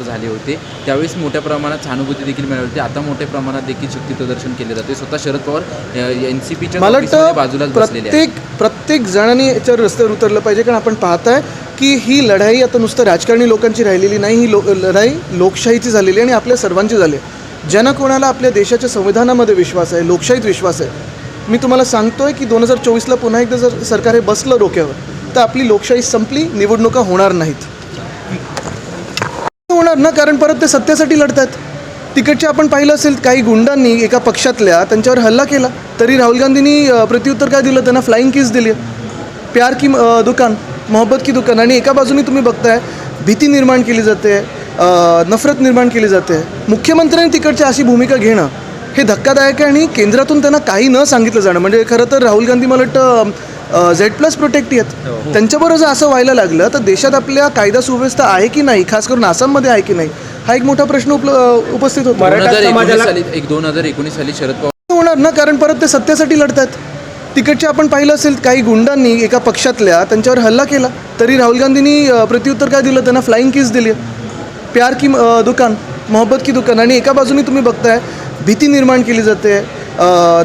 झाले होते. त्यावेळेस मोठ्या प्रमाणात सहानुभूती देखील मिळाली होती. आता मोठ्या प्रमाणात देखील शक्ती प्रदर्शन केले जाते स्वतः शरद पवार एन सी पीच्या आहेत. प्रत्येक प्रत्येक जणांनी याच्यावर रस्त्यावर उतरलं पाहिजे. कारण आपण पाहताय की ही लढाई आता नुसतं राजकारणी लोकांची राहिलेली नाही. ही लो लढाई लोकशाहीची झालेली आणि आपल्या सर्वांची झाली आहे. ज्यांना कोणाला आपल्या देशाच्या संविधानामध्ये विश्वास आहे लोकशाहीत विश्वास आहे. मी तुम्हाला सांगतोय की दोन हजार चोवीसला पुन्हा एकदा जर सरकार हे बसलं डोक्यावर तर आपली लोकशाही संपली निवडणुका होणार नाहीत. होणार ना? कारण परत ते सत्तेसाठी लढतात तिकडचे आपण पाहिलं असेल काही गुंडांनी एका पक्षातल्या त्यांच्यावर हल्ला केला. तरी राहुल गांधींनी प्रत्युत्तर काय दिलं? त्यांना फ्लाईंग किस दिली प्यार की दुकान मोहब्बत की दुकान. आणि एका बाजूनी तुम्ही बघताय भीती निर्माण केली जाते नफरत निर्माण केली जाते. मुख्यमंत्र्यांनी तिकडची अशी भूमिका घेणं हे धक्कादायक आहे आणि केंद्रातून त्यांना काही न सांगितलं जाणं. म्हणजे खरं तर राहुल गांधी मला वाटतं झेड प्लस प्रोटेक्टी आहेत. त्यांच्याबरोबर जर असं व्हायला लागलं तर देशात आपल्या कायदा सुव्यवस्था आहे की नाही खास करून आसाममध्ये आहे की नाही हा एक मोठा प्रश्न उपल उपस्थित होतो. दोन हजार एकोणीस साली एक दोन हजार एकोणीस साली शरद पवार होणार ना कारण परत ते सत्तेसाठी लढतात तिकडचे आपण पाहिलं असेल काही गुंडांनी एका पक्षातल्या त्यांच्यावर हल्ला केला. तरी राहुल गांधींनी प्रत्युत्तर काय दिलं? त्यांना फ्लाईंग किस दिली. प्यार की दुकान. मोहब्बत की दुकान. आणि एका बाजूनी तुम्ही बघताय भीती निर्माण केली जाते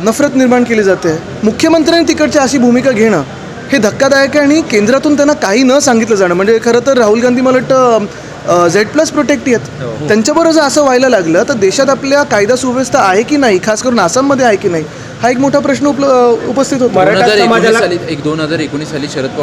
नफरत निर्माण केली जाते. मुख्यमंत्र्यांनी तिकडची अशी भूमिका घेणं हे धक्कादायक आहे आणि केंद्रातून त्यांना काही न सांगितलं जाणं. म्हणजे खरं तर राहुल गांधी मला वाटतं झेड प्लस प्रोटेक्टी आहेत. त्यांच्याबरोबर जर असं व्हायला लागलं तर देशात आपल्या कायदा सुव्यवस्था आहे की नाही? खास करून आसाममध्ये आहे की नाही? हा एक मोठा प्रश्न उपल उपस्थित होतो. एक दोन हजार एकोणीस साली शरद पवार